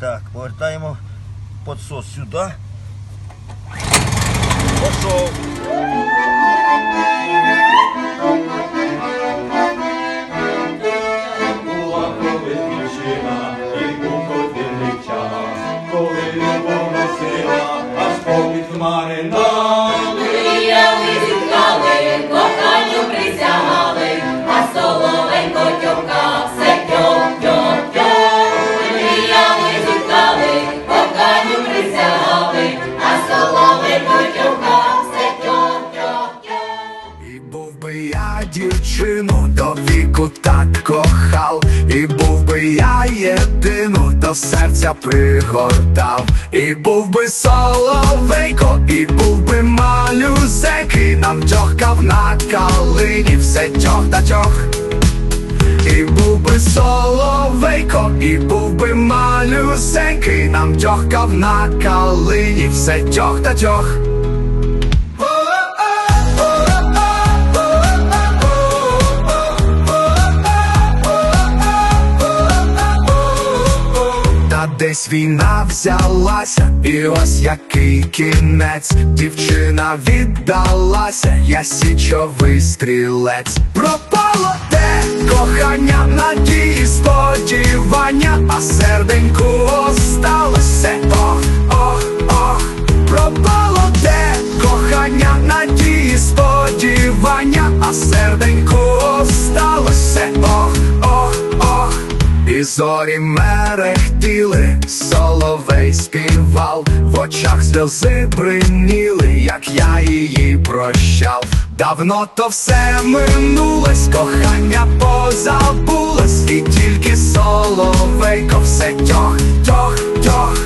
Так, повертаємо підсос сюди. Пішов. Була колись і був подвірний час, коли любов носила, аж попід хмари. Присягали, а соловейко тьока все тьох-тьох-тьох. І був би я дівчину до віку так кохав, і був би я єдину до серця пригортав, і був би соловейко, і був би малюсенький, нам тьохкав на калині, все тьох та тьох. І був би соловейко, і був би малюсенький, нам тьохкав на калині, все тьох та тьох. Десь війна взялася, і ось який кінець, дівчина віддалася, я січовий стрілець. Пропало те серденьку осталося. Ох, ох, ох. І зорі мерехтіли, соловей співав, в очах сльози бриніли, як я її прощав. Давно то все минулось, кохання позабулось, і тільки соловейко все тьох, тьох, тьох.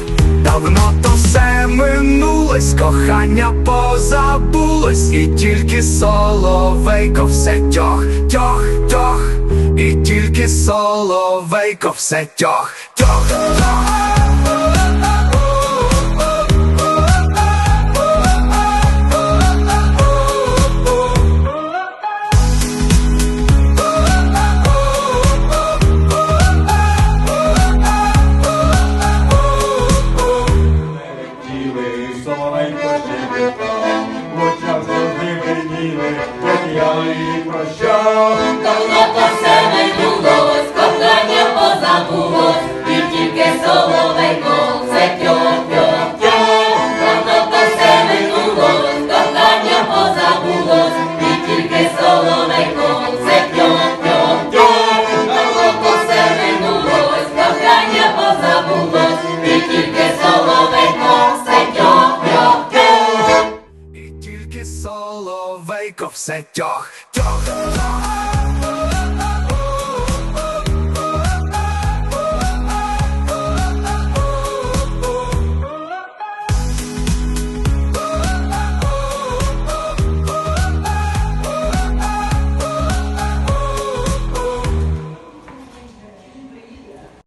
Давно то все минулось, кохання позабулось, і тільки соловейко все тьох, тьох, тьох. І тільки соловейко все тьох, тьох, тьох. Бриніли, як я її прощав. Все тьох, тьох.